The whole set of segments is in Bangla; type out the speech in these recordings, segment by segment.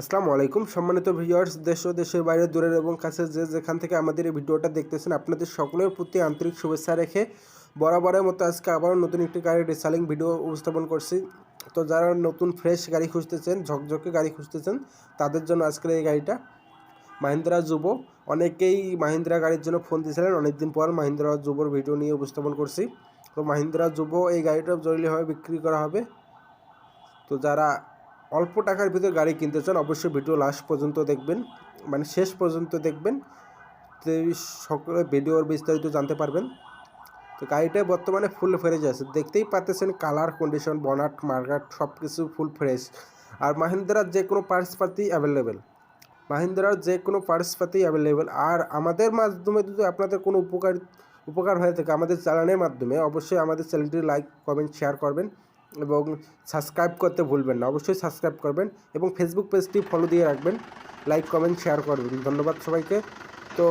আসসালামু আলাইকুম সম্মানিত ভিউয়ার্স, দেশ ও দেশের বাইরে, দূরের এবং কাছে যে যেখান থেকে আমাদের এই ভিডিওটা দেখতেছেন, আপনাদের সকলের প্রতি আন্তরিক শুভেচ্ছা রেখে বরাবরের মতো আজকে আবারও নতুন একটি গাড়ির রিসালিং ভিডিও উপস্থাপন করছি। তো যারা নতুন ফ্রেশ গাড়ি খুঁজতেছেন, ঝকঝকে গাড়ি খুঁজতেছেন, তাদের জন্য আজকের এই গাড়িটা মাহিন্দ্রা যুব অনেকেই মাহিন্দ্রা গাড়ির জন্য ফোন দিয়েছিলেন, অনেকদিন পর মাহিন্দ্রা যুবর ভিডিও নিয়ে উপস্থাপন করছি। তো মাহিন্দ্রা যুব এই গাড়িটা জরুরিভাবে বিক্রি করা হবে। তো যারা অল্প টাকার ভিতরে গাড়ি কিনতে চান, অবশ্যই ভিডিও লাস্ট পর্যন্ত দেখবেন। মানে শেষ পর্যন্ত দেখবেন। তো সকলে ভিডিওর বিস্তারিত জানতে পারবেন। তো গাড়িটা বর্তমানে ফুল ফ্রেশ আছে। দেখতেই পাচ্ছেন কালার কন্ডিশন বনাট মার্গাট সব কিছু ফুল ফ্রেশ আর মাহিন্দ্রার যে কোনো পার্টস পাতি অ্যাভেলেবেল মাহিন্দ্রার যে কোনো পার্টস পাতি অ্যাভেলেবেল আর আমাদের মাধ্যমে যদি আপনাদের কোনো উপকার উপকার হয়ে থাকে আমাদের চ্যানেলের মাধ্যমে, অবশ্যই আমাদের চ্যানেলটি লাইক কমেন্ট শেয়ার করবেন। এবং সাবস্ক্রাইব করতে ভুলবেন না। অবশ্যই সাবস্ক্রাইব করবেন এবং ফেসবুক পেজটি ফলো দিয়ে রাখবেন। লাইক কমেন্ট শেয়ার করবেন ধন্যবাদ সবাইকে। তো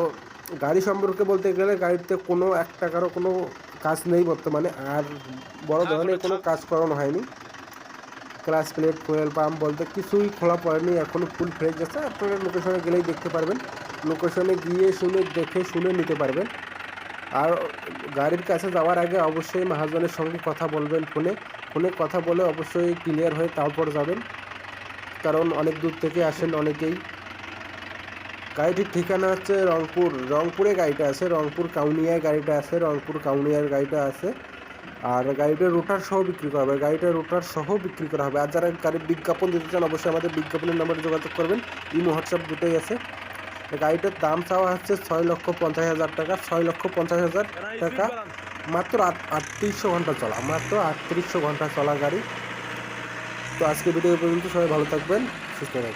গাড়ি সম্পর্কে বলতে গেলে গাড়িতে কোনো এক টাকারও কোনো কাজ নেই বর্তমানে। আর বড় ধরনের কোনো কাজ করানো হয়নি। ক্লাস প্লেট ফুয়েল পাম্প বলতে কিছুই খোলা পড়েনি। এখনও ফুল ফ্রেশ আছে। আপনারা লোকেশনে গেলেই দেখতে পারবেন। লোকেশনে গিয়ে শুনে দেখে শুনে নিতে পারবেন। আর গাড়ির কাছে যাওয়ার আগে অবশ্যই মহাজনের সঙ্গে কথা বলবেন ফোনে। ফোনে কথা বলে অবশ্যই ক্লিয়ার হয়ে তারপর যাবেন। কারণ অনেক দূর থেকে আসেন অনেকেই। গাড়িটির ঠিকানা হচ্ছে রংপুর, রংপুরে গাড়িটা আছে, রংপুর কাউনিয়ায় গাড়িটা আছে, রংপুর কাউনিয়ার গাড়িটা আছে। আর গাড়িটা রোটার সহ বিক্রি করা হবে গাড়িটা রোটার সহ বিক্রি করা হবে। আর যারা গাড়ির বিজ্ঞাপন দিতে চান, অবশ্যই আমাদের বিজ্ঞাপনের নাম্বারে যোগাযোগ করবেন। ইমো, হোয়াটসঅ্যাপ দুটোই আছে। গাড়িটার দাম চাওয়া হচ্ছে ছয় লক্ষ পঞ্চাশ হাজার টাকা, ছয় লক্ষ পঞ্চাশ হাজার টাকা। মাত্র আট আটত্রিশশো ঘণ্টা চলা, মাত্র আটত্রিশশো ঘণ্টা চলা গাড়ি। তো আজকে ভিডিও পর্যন্ত, সবাই ভালো থাকবেন, সুস্থ থাকবেন।